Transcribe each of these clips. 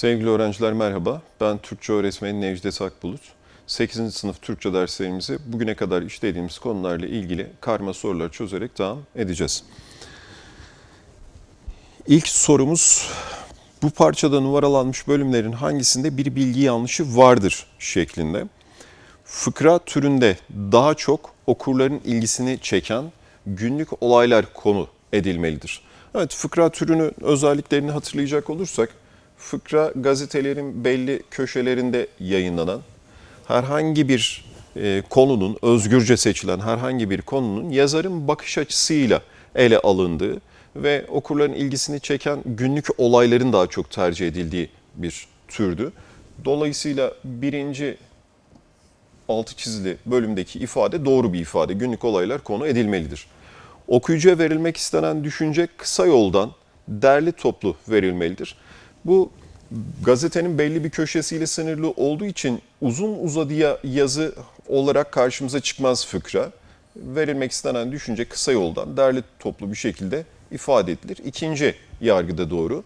Sevgili öğrenciler merhaba. Ben Türkçe öğretmeni Necdet Akbulut. 8. sınıf Türkçe derslerimizi bugüne kadar işlediğimiz konularla ilgili karma sorular çözerek devam edeceğiz. İlk sorumuz bu parçada numaralanmış bölümlerin hangisinde bir bilgi yanlışı vardır şeklinde. Fıkra türünde daha çok okurların ilgisini çeken günlük olaylar konu edilmelidir. Evet fıkra türünün özelliklerini hatırlayacak olursak fıkra gazetelerin belli köşelerinde yayınlanan herhangi bir e, konunun özgürce seçilen herhangi bir konunun yazarın bakış açısıyla ele alındığı ve okurların ilgisini çeken günlük olayların daha çok tercih edildiği bir türdü. Dolayısıyla birinci altı çizili bölümdeki ifade doğru bir ifade. Günlük olaylar konu edilmelidir. Okuyucuya verilmek istenen düşünce kısa yoldan derli toplu verilmelidir. Bu gazetenin belli bir köşesiyle sınırlı olduğu için uzun uzadıya yazı olarak karşımıza çıkmaz fıkra. Verilmek istenen düşünce kısa yoldan derli toplu bir şekilde ifade edilir. İkinci yargıda doğru.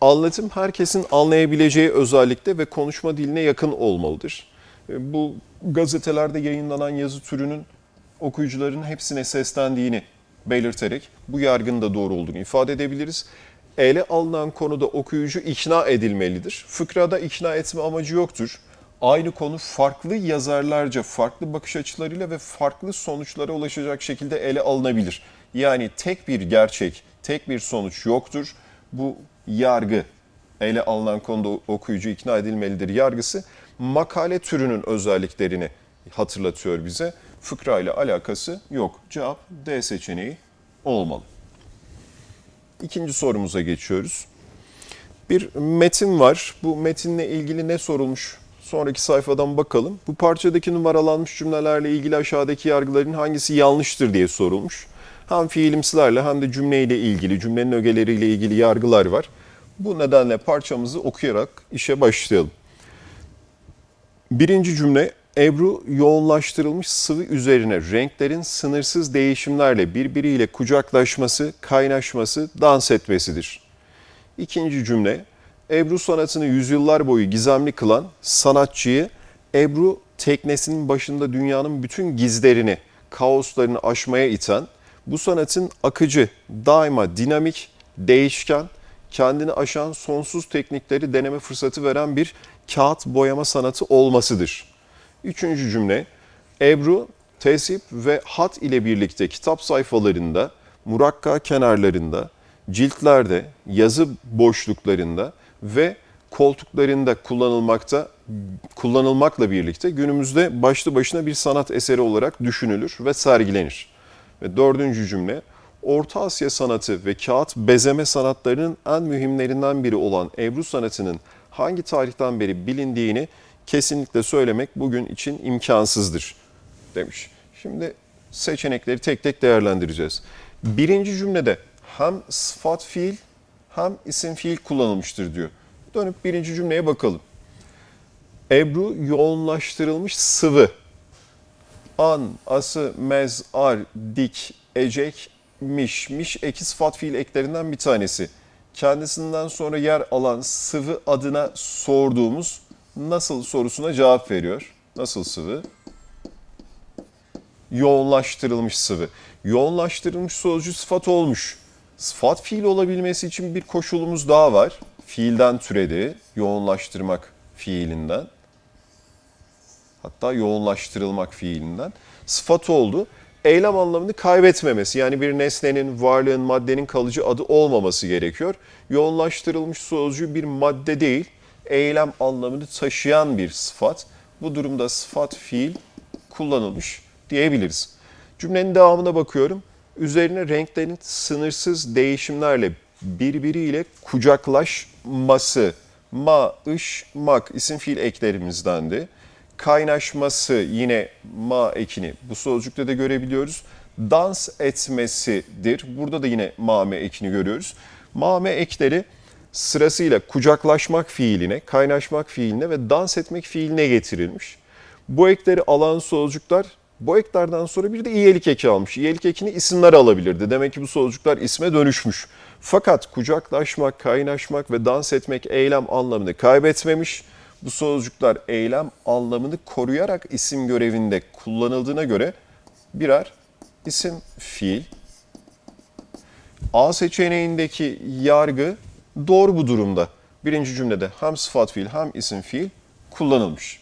Anlatım herkesin anlayabileceği özellikle ve konuşma diline yakın olmalıdır. E, Bu gazetelerde yayınlanan yazı türünün okuyucuların hepsine seslendiğini belirterek bu yargının da doğru olduğunu ifade edebiliriz. Ele alınan konuda okuyucu ikna edilmelidir. Fıkrada ikna etme amacı yoktur. Aynı konu farklı yazarlarca, farklı bakış açılarıyla ve farklı sonuçlara ulaşacak şekilde ele alınabilir. Yani tek bir gerçek, tek bir sonuç yoktur. Bu yargı ele alınan konuda okuyucu ikna edilmelidir yargısı makale türünün özelliklerini hatırlatıyor bize. Fıkra ile alakası yok. Cevap D seçeneği olmalı. İkinci sorumuza geçiyoruz. Bir metin var. Bu metinle ilgili ne sorulmuş? Sonraki sayfadan bakalım. Bu parçadaki numaralanmış cümlelerle ilgili aşağıdaki yargıların hangisi yanlıştır diye sorulmuş. Hem fiilimsilerle hem de cümleyle ilgili, cümlenin ögeleriyle ilgili yargılar var. Bu nedenle parçamızı okuyarak işe başlayalım. Birinci cümle Ebru yoğunlaştırılmış sıvı üzerine renklerin sınırsız değişimlerle birbiriyle kucaklaşması, kaynaşması, dans etmesidir. İkinci cümle Ebru sanatını yüzyıllar boyu gizemli kılan sanatçıyı Ebru teknesinin başında dünyanın bütün gizlerini, kaoslarını aşmaya iten, bu sanatın akıcı, daima dinamik, değişken, kendini aşan sonsuz teknikleri deneme fırsatı veren bir kağıt boyama sanatı olmasıdır. Üçüncü cümle, Ebru, tesip ve hat ile birlikte kitap sayfalarında, murakka kenarlarında, ciltlerde, yazı boşluklarında ve koltuklarında kullanılmakta kullanılmakla birlikte günümüzde başlı başına bir sanat eseri olarak düşünülür ve sergilenir. Ve dördüncü cümle, Orta Asya sanatı ve kağıt bezeme sanatlarının en mühimlerinden biri olan Ebru sanatının hangi tarihten beri bilindiğini kesinlikle söylemek bugün için imkansızdır demiş. Şimdi seçenekleri tek tek değerlendireceğiz. Birinci cümlede hem sıfat fiil hem isim fiil kullanılmıştır diyor. Dönüp birinci cümleye bakalım. Ebru yoğunlaştırılmış sıvı. An, ası, mez, ar, dik, ecek, miş. Miş eki sıfat fiil eklerinden bir tanesi. Kendisinden sonra yer alan sıvı adına sorduğumuz nasıl sorusuna cevap veriyor. Nasıl sıvı? Yoğunlaştırılmış sıvı. Yoğunlaştırılmış sözcü sıfat olmuş. Sıfat fiil olabilmesi için bir koşulumuz daha var. Fiilden türedi. Yoğunlaştırmak fiilinden. Hatta yoğunlaştırılmak fiilinden. Sıfat oldu. Eylem anlamını kaybetmemesi yani bir nesnenin, varlığın, maddenin kalıcı adı olmaması gerekiyor. Yoğunlaştırılmış sözcüğü bir madde değil, eylem anlamını taşıyan bir sıfat. Bu durumda sıfat fiil kullanılmış diyebiliriz. Cümlenin devamına bakıyorum. Üzerine renklerin sınırsız değişimlerle birbiriyle kucaklaşması, ma, ış, mak isim fiil eklerimizdendi. Kaynaşması yine ma ekini bu sözcükte de görebiliyoruz. Dans etmesidir. Burada da yine mame ekini görüyoruz. Mame ekleri sırasıyla kucaklaşmak fiiline, kaynaşmak fiiline ve dans etmek fiiline getirilmiş. Bu ekleri alan sözcükler Bu eklerden sonra bir de iyelik eki almış. İyelik ekini isimler alabilirdi. Demek ki bu sözcükler isme dönüşmüş. Fakat kucaklaşmak, kaynaşmak ve dans etmek eylem anlamını kaybetmemiş. Bu sözcükler eylem anlamını koruyarak isim görevinde kullanıldığına göre birer isim fiil. A seçeneğindeki yargı doğru bu durumda. Birinci cümlede hem sıfat fiil hem isim fiil kullanılmış.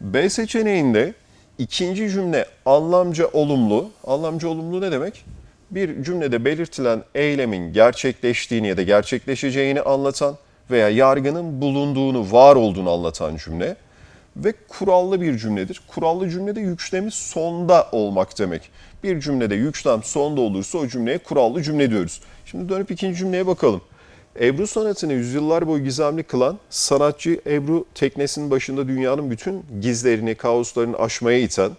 B seçeneğinde ikinci cümle anlamca olumlu. Anlamca olumlu ne demek? Bir cümlede belirtilen eylemin gerçekleştiğini ya da gerçekleşeceğini anlatan veya yargının bulunduğunu, var olduğunu anlatan cümle ve kurallı bir cümledir. Kurallı cümlede yüklemi sonda olmak demek. Bir cümlede yüklem sonda olursa o cümleye kurallı cümle diyoruz. Şimdi dönüp ikinci cümleye bakalım. Ebru sanatını yüzyıllar boyu gizemli kılan sanatçı Ebru teknesinin başında dünyanın bütün gizlerini, kaoslarını aşmaya iten,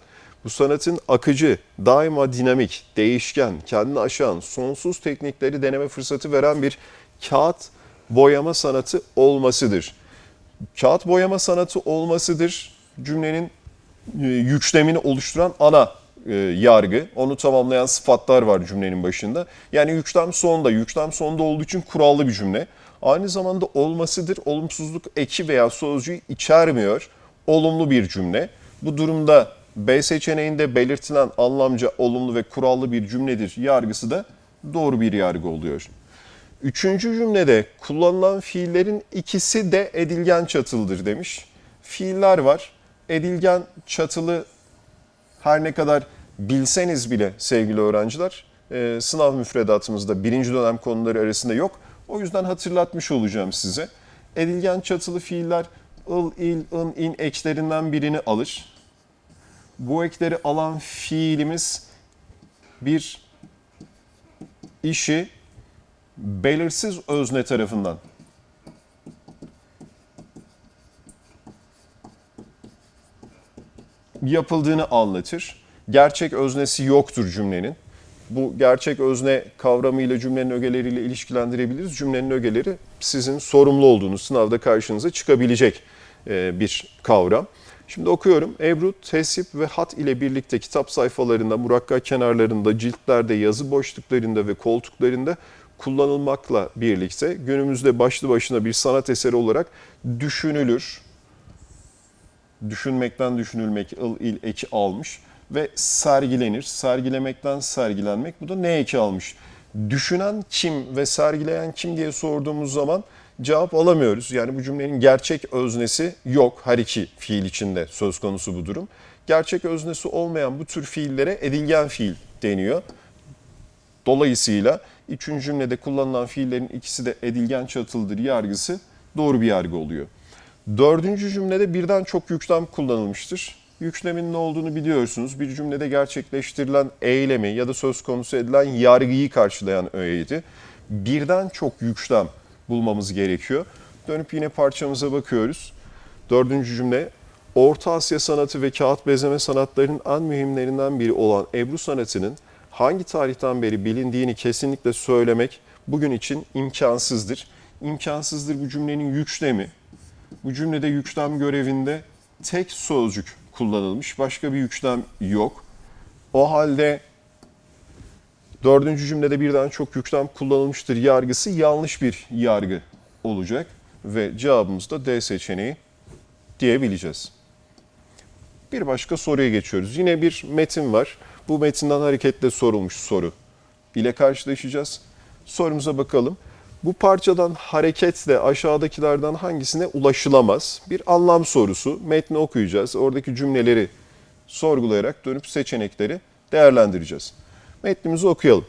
bu sanatın akıcı, daima dinamik, değişken, kendini aşan, sonsuz teknikleri deneme fırsatı veren bir kağıt boyama sanatı olmasıdır. Kağıt boyama sanatı olmasıdır cümlenin e, yüklemini oluşturan ana e, yargı. Onu tamamlayan sıfatlar var cümlenin başında. Yani yüklem sonda, yüklem sonda olduğu için kurallı bir cümle. Aynı zamanda olmasıdır, olumsuzluk eki veya sözcüğü içermiyor. Olumlu bir cümle. Bu durumda B seçeneğinde belirtilen anlamca olumlu ve kurallı bir cümledir yargısı da doğru bir yargı oluyor. Üçüncü cümlede kullanılan fiillerin ikisi de edilgen çatılıdır demiş. Fiiller var. Edilgen çatılı her ne kadar bilseniz bile sevgili öğrenciler e, sınav müfredatımızda birinci dönem konuları arasında yok. O yüzden hatırlatmış olacağım size. Edilgen çatılı fiiller ıl, il, ın, in eklerinden birini alır. Bu ekleri alan fiilimiz bir işi belirsiz özne tarafından yapıldığını anlatır. Gerçek öznesi yoktur cümlenin. Bu gerçek özne kavramıyla cümlenin ögeleriyle ilişkilendirebiliriz. Cümlenin ögeleri sizin sorumlu olduğunuz sınavda karşınıza çıkabilecek e, bir kavram. Şimdi okuyorum. Ebru, tesip ve hat ile birlikte kitap sayfalarında, murakka kenarlarında, ciltlerde, yazı boşluklarında ve koltuklarında kullanılmakla birlikte günümüzde başlı başına bir sanat eseri olarak düşünülür. Düşünmekten düşünülmek, ıl, il, eki almış ve sergilenir. Sergilemekten sergilenmek. Bu da ne eki almış? Düşünen kim ve sergileyen kim diye sorduğumuz zaman cevap alamıyoruz. Yani bu cümlenin gerçek öznesi yok. Her iki fiil içinde söz konusu bu durum. Gerçek öznesi olmayan bu tür fiillere edilgen fiil deniyor. Dolayısıyla üçüncü cümlede kullanılan fiillerin ikisi de edilgen çatılıdır yargısı doğru bir yargı oluyor. Dördüncü cümlede birden çok yüklem kullanılmıştır. Yüklemin ne olduğunu biliyorsunuz. Bir cümlede gerçekleştirilen eylemi ya da söz konusu edilen yargıyı karşılayan öğeydi. Birden çok yüklem bulmamız gerekiyor. Dönüp yine parçamıza bakıyoruz. Dördüncü cümle Orta Asya sanatı ve kağıt bezeme sanatlarının en mühimlerinden biri olan Ebru sanatının hangi tarihten beri bilindiğini kesinlikle söylemek bugün için imkansızdır. İmkansızdır bu cümlenin yüklemi. Bu cümlede yüklem görevinde tek sözcük kullanılmış. Başka bir yüklem yok. O halde dördüncü cümlede birden çok yüklem kullanılmıştır yargısı yanlış bir yargı olacak. Ve cevabımız da D seçeneği diyebileceğiz. Bir başka soruya geçiyoruz. Yine bir metin var. Bu metinden hareketle sorulmuş soru ile karşılaşacağız. Sorumuza bakalım. Bu parçadan hareketle aşağıdakilerden hangisine ulaşılamaz? Bir anlam sorusu. Metni okuyacağız. Oradaki cümleleri sorgulayarak dönüp seçenekleri değerlendireceğiz. Metnimizi okuyalım.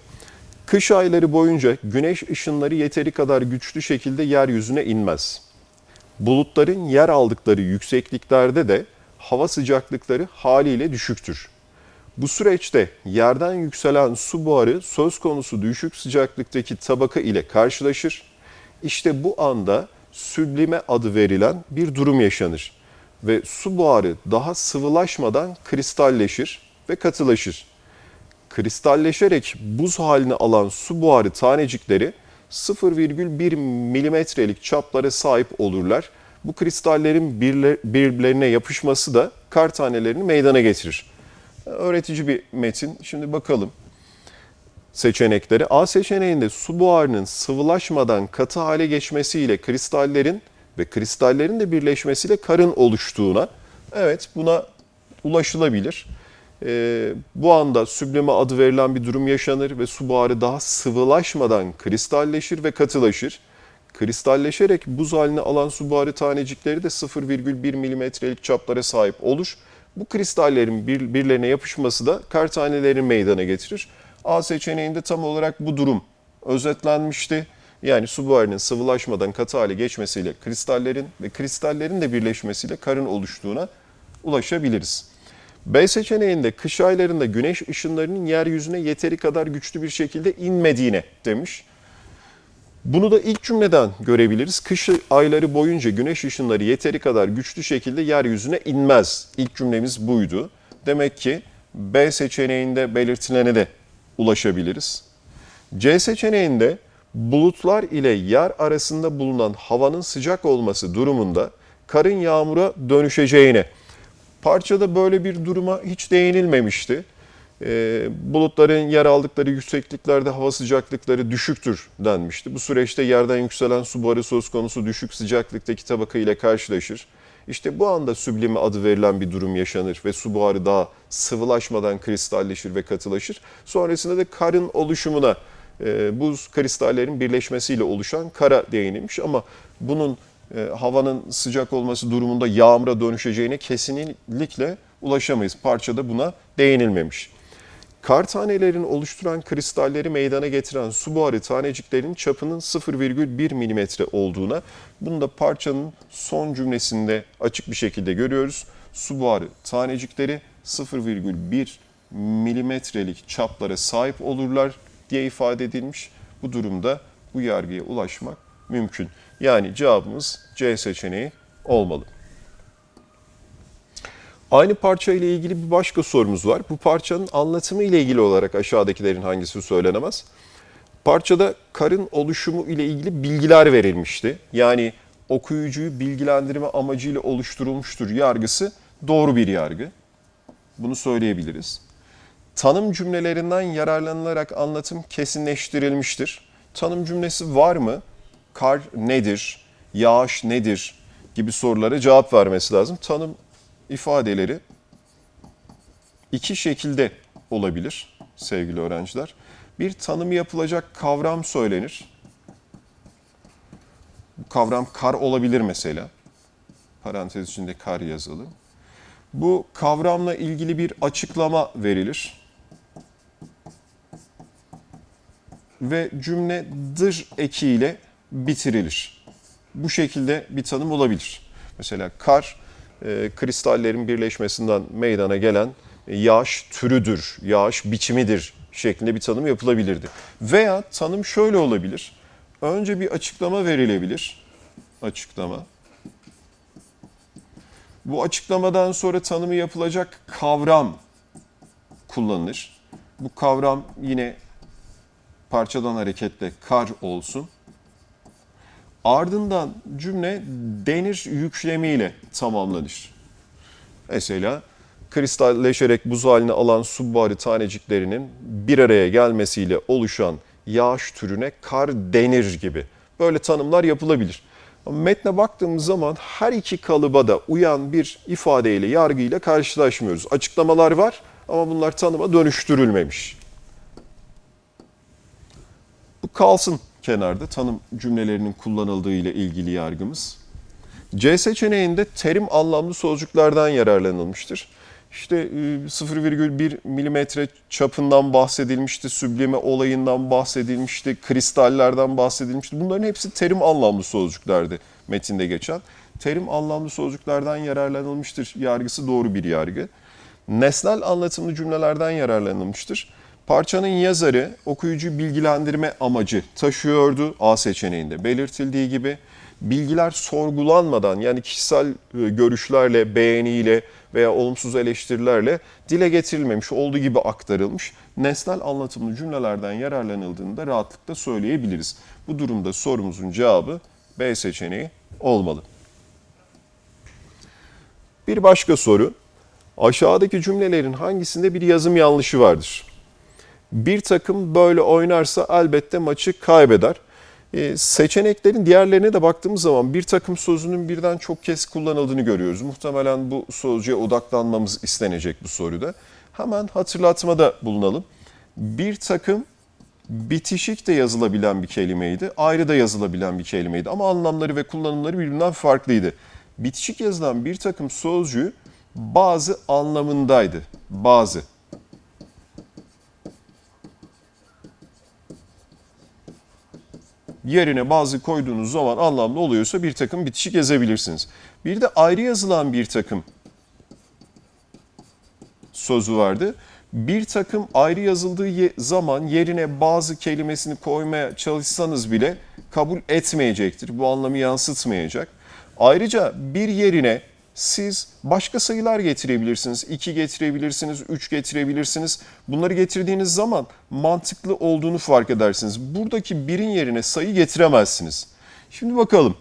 Kış ayları boyunca güneş ışınları yeteri kadar güçlü şekilde yeryüzüne inmez. Bulutların yer aldıkları yüksekliklerde de hava sıcaklıkları haliyle düşüktür. Bu süreçte yerden yükselen su buharı söz konusu düşük sıcaklıktaki tabaka ile karşılaşır. İşte bu anda süblime adı verilen bir durum yaşanır ve su buharı daha sıvılaşmadan kristalleşir ve katılaşır. Kristalleşerek buz halini alan su buharı tanecikleri 0,1 milimetrelik çaplara sahip olurlar. Bu kristallerin birbirlerine yapışması da kar tanelerini meydana getirir. Öğretici bir metin. Şimdi bakalım seçenekleri. A seçeneğinde su buharının sıvılaşmadan katı hale geçmesiyle kristallerin ve kristallerin de birleşmesiyle karın oluştuğuna, evet buna ulaşılabilir. Ee, bu anda sübleme adı verilen bir durum yaşanır ve su buharı daha sıvılaşmadan kristalleşir ve katılaşır. Kristalleşerek buz haline alan su buharı tanecikleri de 0,1 milimetrelik çaplara sahip olur. Bu kristallerin bir, birilerine yapışması da kar tanelerini meydana getirir. A seçeneğinde tam olarak bu durum özetlenmişti. Yani su buharının sıvılaşmadan katı hale geçmesiyle kristallerin ve kristallerin de birleşmesiyle karın oluştuğuna ulaşabiliriz. B seçeneğinde kış aylarında güneş ışınlarının yeryüzüne yeteri kadar güçlü bir şekilde inmediğine demiş. Bunu da ilk cümleden görebiliriz. Kış ayları boyunca güneş ışınları yeteri kadar güçlü şekilde yeryüzüne inmez. İlk cümlemiz buydu. Demek ki B seçeneğinde belirtilene de ulaşabiliriz. C seçeneğinde bulutlar ile yer arasında bulunan havanın sıcak olması durumunda karın yağmura dönüşeceğine. Parçada böyle bir duruma hiç değinilmemişti. Ee, bulutların yer aldıkları yüksekliklerde hava sıcaklıkları düşüktür denmişti. Bu süreçte yerden yükselen su buharı söz konusu düşük sıcaklıktaki tabaka ile karşılaşır. İşte bu anda süblime adı verilen bir durum yaşanır ve su buharı daha sıvılaşmadan kristalleşir ve katılaşır. Sonrasında da karın oluşumuna e, buz kristallerin birleşmesiyle oluşan kara değinilmiş ama bunun e, havanın sıcak olması durumunda yağmura dönüşeceğine kesinlikle ulaşamayız. Parçada buna değinilmemiş. Kar tanelerini oluşturan kristalleri meydana getiren su buharı taneciklerinin çapının 0,1 milimetre olduğuna, bunu da parçanın son cümlesinde açık bir şekilde görüyoruz. Su buharı tanecikleri 0,1 milimetrelik çaplara sahip olurlar diye ifade edilmiş. Bu durumda bu yargıya ulaşmak mümkün. Yani cevabımız C seçeneği olmalı. Aynı parça ile ilgili bir başka sorumuz var. Bu parçanın anlatımı ile ilgili olarak aşağıdakilerin hangisi söylenemez? Parçada karın oluşumu ile ilgili bilgiler verilmişti. Yani okuyucuyu bilgilendirme amacıyla oluşturulmuştur yargısı doğru bir yargı. Bunu söyleyebiliriz. Tanım cümlelerinden yararlanılarak anlatım kesinleştirilmiştir. Tanım cümlesi var mı? Kar nedir? Yağış nedir? gibi sorulara cevap vermesi lazım. Tanım ifadeleri iki şekilde olabilir sevgili öğrenciler. Bir tanımı yapılacak kavram söylenir. Bu kavram kar olabilir mesela. Parantez içinde kar yazılı. Bu kavramla ilgili bir açıklama verilir. Ve cümle dır ekiyle bitirilir. Bu şekilde bir tanım olabilir. Mesela kar e, kristallerin birleşmesinden meydana gelen yağış türüdür, yağış biçimidir şeklinde bir tanım yapılabilirdi. Veya tanım şöyle olabilir. Önce bir açıklama verilebilir. Açıklama. Bu açıklamadan sonra tanımı yapılacak kavram kullanılır. Bu kavram yine parçadan hareketle kar olsun. Ardından cümle denir yüklemiyle tamamlanır. Mesela kristalleşerek buz haline alan su buharı taneciklerinin bir araya gelmesiyle oluşan yağış türüne kar denir gibi. Böyle tanımlar yapılabilir. Metne baktığımız zaman her iki kalıba da uyan bir ifadeyle, yargıyla karşılaşmıyoruz. Açıklamalar var ama bunlar tanıma dönüştürülmemiş. Bu kalsın kenarda tanım cümlelerinin kullanıldığı ile ilgili yargımız. C seçeneğinde terim anlamlı sözcüklerden yararlanılmıştır. İşte 0,1 milimetre çapından bahsedilmişti, süblime olayından bahsedilmişti, kristallerden bahsedilmişti. Bunların hepsi terim anlamlı sözcüklerdi metinde geçen. Terim anlamlı sözcüklerden yararlanılmıştır. Yargısı doğru bir yargı. Nesnel anlatımlı cümlelerden yararlanılmıştır. Parçanın yazarı okuyucu bilgilendirme amacı taşıyordu A seçeneğinde belirtildiği gibi. Bilgiler sorgulanmadan yani kişisel e, görüşlerle, beğeniyle veya olumsuz eleştirilerle dile getirilmemiş, olduğu gibi aktarılmış nesnel anlatımlı cümlelerden yararlanıldığını da rahatlıkla söyleyebiliriz. Bu durumda sorumuzun cevabı B seçeneği olmalı. Bir başka soru. Aşağıdaki cümlelerin hangisinde bir yazım yanlışı vardır? Bir takım böyle oynarsa elbette maçı kaybeder. Ee, seçeneklerin diğerlerine de baktığımız zaman bir takım sözünün birden çok kez kullanıldığını görüyoruz. Muhtemelen bu sözcüğe odaklanmamız istenecek bu soruda. Hemen hatırlatmada bulunalım. Bir takım bitişik de yazılabilen bir kelimeydi, ayrı da yazılabilen bir kelimeydi ama anlamları ve kullanımları birbirinden farklıydı. Bitişik yazılan bir takım sözcüğü bazı anlamındaydı. Bazı. Yerine bazı koyduğunuz zaman anlamlı oluyorsa bir takım bitişik yazabilirsiniz. Bir de ayrı yazılan bir takım sözü vardı. Bir takım ayrı yazıldığı zaman yerine bazı kelimesini koymaya çalışsanız bile kabul etmeyecektir. Bu anlamı yansıtmayacak. Ayrıca bir yerine siz başka sayılar getirebilirsiniz. 2 getirebilirsiniz, 3 getirebilirsiniz. Bunları getirdiğiniz zaman mantıklı olduğunu fark edersiniz. Buradaki birin yerine sayı getiremezsiniz. Şimdi bakalım.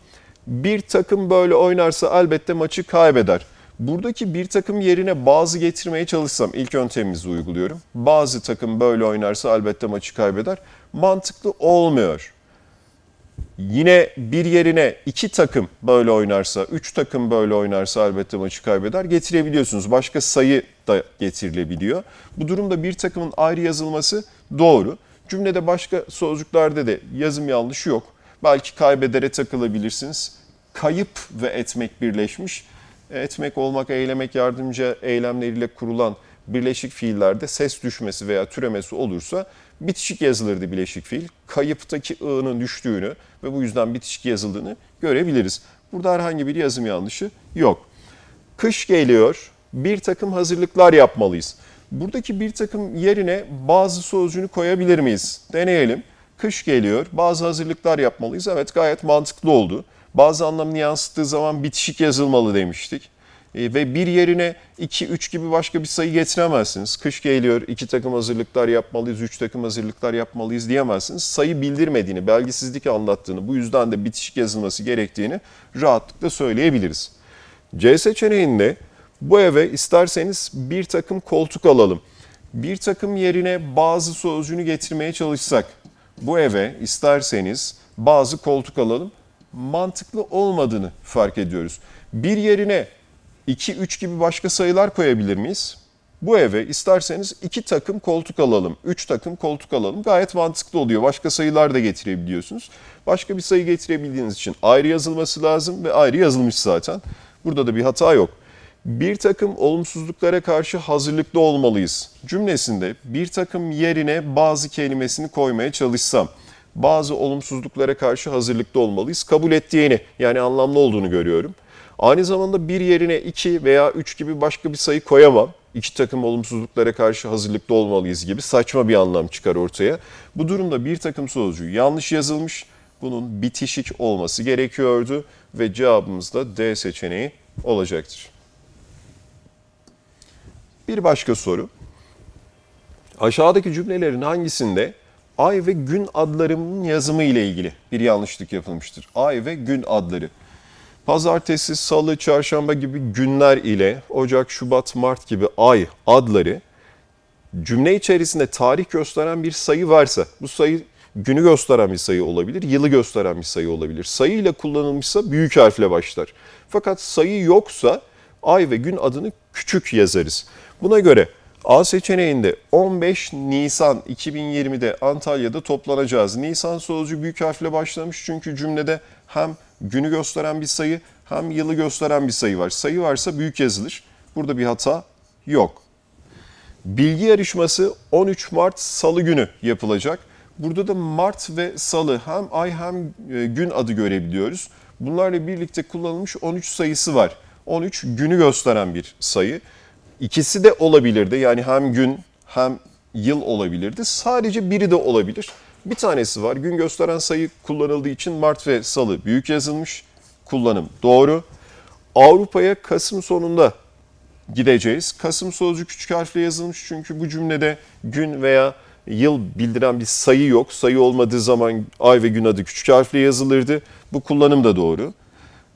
Bir takım böyle oynarsa elbette maçı kaybeder. Buradaki bir takım yerine bazı getirmeye çalışsam ilk yöntemimizi uyguluyorum. Bazı takım böyle oynarsa elbette maçı kaybeder. Mantıklı olmuyor. Yine bir yerine iki takım böyle oynarsa, üç takım böyle oynarsa elbette maçı kaybeder. Getirebiliyorsunuz. Başka sayı da getirilebiliyor. Bu durumda bir takımın ayrı yazılması doğru. Cümlede başka sözcüklerde de yazım yanlışı yok. Belki kaybedere takılabilirsiniz. Kayıp ve etmek birleşmiş. Etmek, olmak, eylemek yardımcı eylemleriyle kurulan birleşik fiillerde ses düşmesi veya türemesi olursa bitişik yazılırdı bileşik fiil. Kayıptaki ı'nın düştüğünü ve bu yüzden bitişik yazıldığını görebiliriz. Burada herhangi bir yazım yanlışı yok. Kış geliyor, bir takım hazırlıklar yapmalıyız. Buradaki bir takım yerine bazı sözcüğünü koyabilir miyiz? Deneyelim. Kış geliyor, bazı hazırlıklar yapmalıyız. Evet gayet mantıklı oldu. Bazı anlamını yansıttığı zaman bitişik yazılmalı demiştik. E, ve bir yerine 2, 3 gibi başka bir sayı getiremezsiniz. Kış geliyor, iki takım hazırlıklar yapmalıyız, üç takım hazırlıklar yapmalıyız diyemezsiniz. Sayı bildirmediğini, belgisizlik anlattığını, bu yüzden de bitişik yazılması gerektiğini rahatlıkla söyleyebiliriz. C seçeneğinde bu eve isterseniz bir takım koltuk alalım. Bir takım yerine bazı sözcüğünü getirmeye çalışsak, bu eve isterseniz bazı koltuk alalım mantıklı olmadığını fark ediyoruz. Bir yerine 2, 3 gibi başka sayılar koyabilir miyiz? Bu eve isterseniz 2 takım koltuk alalım, 3 takım koltuk alalım. Gayet mantıklı oluyor. Başka sayılar da getirebiliyorsunuz. Başka bir sayı getirebildiğiniz için ayrı yazılması lazım ve ayrı yazılmış zaten. Burada da bir hata yok. Bir takım olumsuzluklara karşı hazırlıklı olmalıyız. Cümlesinde bir takım yerine bazı kelimesini koymaya çalışsam bazı olumsuzluklara karşı hazırlıklı olmalıyız. Kabul ettiğini yani anlamlı olduğunu görüyorum. Aynı zamanda bir yerine iki veya üç gibi başka bir sayı koyamam. İki takım olumsuzluklara karşı hazırlıklı olmalıyız gibi saçma bir anlam çıkar ortaya. Bu durumda bir takım sözcüğü yanlış yazılmış. Bunun bitişik olması gerekiyordu ve cevabımız da D seçeneği olacaktır. Bir başka soru. Aşağıdaki cümlelerin hangisinde ay ve gün adlarının yazımı ile ilgili bir yanlışlık yapılmıştır? Ay ve gün adları. Pazartesi, salı, çarşamba gibi günler ile Ocak, Şubat, Mart gibi ay adları cümle içerisinde tarih gösteren bir sayı varsa bu sayı günü gösteren bir sayı olabilir, yılı gösteren bir sayı olabilir. Sayı ile kullanılmışsa büyük harfle başlar. Fakat sayı yoksa ay ve gün adını küçük yazarız. Buna göre A seçeneğinde 15 Nisan 2020'de Antalya'da toplanacağız. Nisan sözcüğü büyük harfle başlamış çünkü cümlede hem günü gösteren bir sayı hem yılı gösteren bir sayı var. Sayı varsa büyük yazılır. Burada bir hata yok. Bilgi yarışması 13 Mart Salı günü yapılacak. Burada da Mart ve Salı hem ay hem e, gün adı görebiliyoruz. Bunlarla birlikte kullanılmış 13 sayısı var. 13 günü gösteren bir sayı. İkisi de olabilirdi. Yani hem gün hem yıl olabilirdi. Sadece biri de olabilir. Bir tanesi var. Gün gösteren sayı kullanıldığı için Mart ve Salı büyük yazılmış. Kullanım doğru. Avrupa'ya Kasım sonunda gideceğiz. Kasım sözcüğü küçük harfle yazılmış çünkü bu cümlede gün veya yıl bildiren bir sayı yok. Sayı olmadığı zaman ay ve gün adı küçük harfle yazılırdı. Bu kullanım da doğru.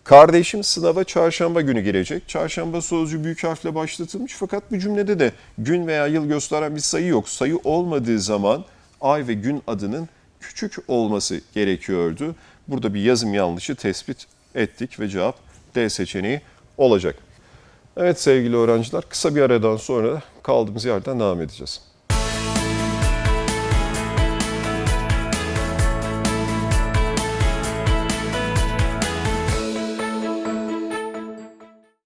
Kardeşim sınava çarşamba günü girecek. Çarşamba sözcüğü büyük harfle başlatılmış fakat bu cümlede de gün veya yıl gösteren bir sayı yok. Sayı olmadığı zaman ay ve gün adının küçük olması gerekiyordu. Burada bir yazım yanlışı tespit ettik ve cevap D seçeneği olacak. Evet sevgili öğrenciler kısa bir aradan sonra kaldığımız yerden devam edeceğiz.